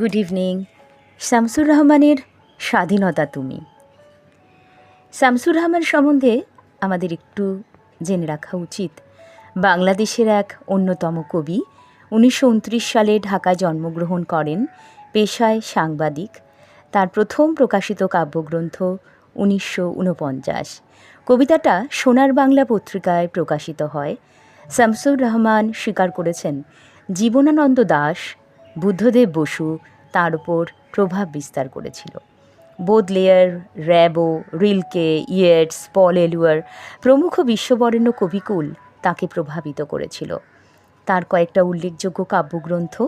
Good evening Shamsur রহমানের স্বাধীনতা তুমি। শামসুর রহমান সম্বন্ধে আমাদের একটু জেনে রাখা উচিত। বাংলাদেশের এক অন্যতম কবি উনিশশো উনত্রিশ সালে ঢাকায় জন্মগ্রহণ করেন, পেশায় সাংবাদিক। তার প্রথম প্রকাশিত কাব্যগ্রন্থ উনিশশো উনপঞ্চাশ। কবিতাটা সোনার বাংলা পত্রিকায় প্রকাশিত হয়। শামসুর রহমান স্বীকার করেছেন, জীবনানন্দ দাস বুদ্ধদেব বসু তার উপর প্রভাব বিস্তার করেছিল। বোদলেয়ার র্যাবো, রিলকে, ইয়েটস, পল এলুয়ার প্রমুখ বিশ্ববরেণ্য কবিকুল তাকে প্রভাবিত করেছিল। তার কয়েকটা উল্লেখযোগ্য কাব্যগ্রন্থ,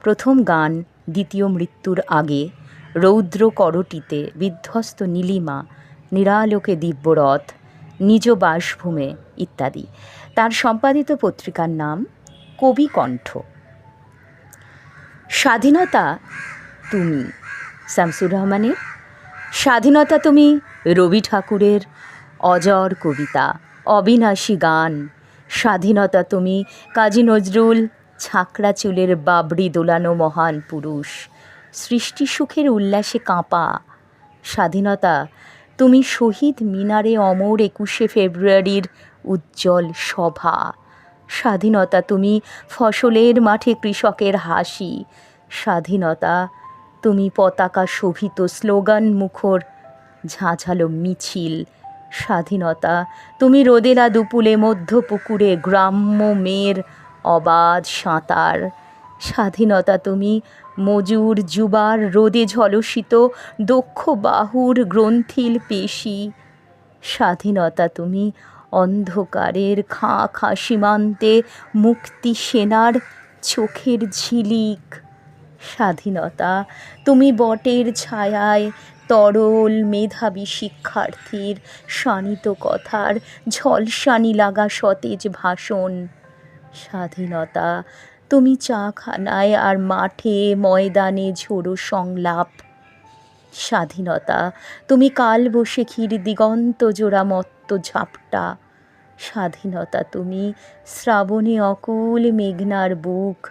প্রথম গান, দ্বিতীয় মৃত্যুর আগে, রৌদ্র করটিতে বিধ্বস্ত নীলিমা, নিরালোকে দিব্যরথ, নিজ বাসভূমে ইত্যাদি। তার সম্পাদিত পত্রিকার নাম কবি কণ্ঠ স্বাধীনতা তুমি, শামসুর রহমানের। স্বাধীনতা তুমি রবি ঠাকুরের অজর কবিতা, অবিনাশী গান। স্বাধীনতা তুমি কাজী নজরুল ছাকড়া চুলের বাবরি দোলানো মহান পুরুষ। সৃষ্টি সুখের উল্লাসে কাঁপা। স্বাধীনতা তুমি শহীদ মিনারে অমর একুশে ফেব্রুয়ারির উজ্জ্বল সভা স্বাধীনতা তুমি ফসলের মাঠে কৃষকের হাসি। স্বাধীনতা তুমি পতাকা শোভিত স্লোগান মুখর ঝাঁঝালো মিছিল। স্বাধীনতা তুমি রোদেলা দুপুলে মধ্য পুকুরে গ্রাম্য মেয়ের অবাধ সাঁতার। স্বাধীনতা তুমি মজুর যুবার রোদে ঝলসিত দক্ষ বাহুর গ্রন্থিল পেশি। স্বাধীনতা তুমি অন্ধকারের খাঁ খাঁ সীমান্তে মুক্তি সেনার চোখের ঝিলিক। স্বাধীনতা, তুমি বটের ছায়ায় তরল মেধাবী শিক্ষার্থীর শানিত কথার ঝলসানি লাগা সতেজ ভাষণ। স্বাধীনতা, তুমি চাখানায় আর মাঠে ময়দানে ঝোড়ো সংলাপ। স্বাধীনতা। তুমি কাল বসেখির দিগন্ত জোড়া মত্ত ঝাপটা। স্বাধীনতা তুমি শ্রাবণে অকুল মেঘনার বুক।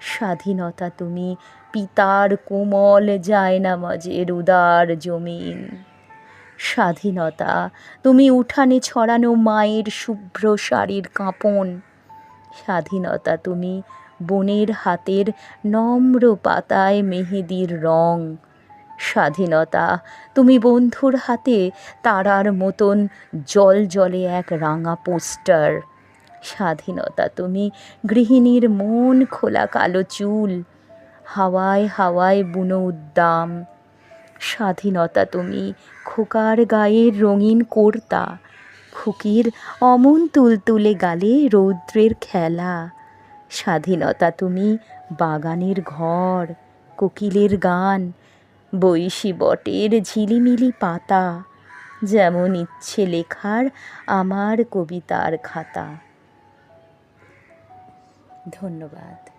স্বাধীনতা তুমি পিতার কোমল যায় জায়নামাজের উদার জমিন। স্বাধীনতা তুমি উঠানে ছড়ানো মায়ের শুভ্র শাড়ির কাঁপন। স্বাধীনতা তুমি বনের হাতের নম্র পাতায় মেহেদির রং। স্বাধীনতা। তুমি বন্ধুর হাতে তারার মতন জল জলে এক রাঙা পোস্টার। স্বাধীনতা, তুমি গৃহিণীর মন খোলা কালো চুল, হাওয়ায় হাওয়ায় বুনো উদ্দাম। স্বাধীনতা, তুমি খোকার গায়ের রঙিন কোর্তা, খুকির অমন তুলতুলে গালে রৌদ্রের খেলা। স্বাধীনতা, তুমি বাগানের ঘর, কোকিলের গান বৈশী বটের ঝিলিমিলি পাতা যেমন ইচ্ছে লেখার আমার কবিতার খাতা। ধন্যবাদ।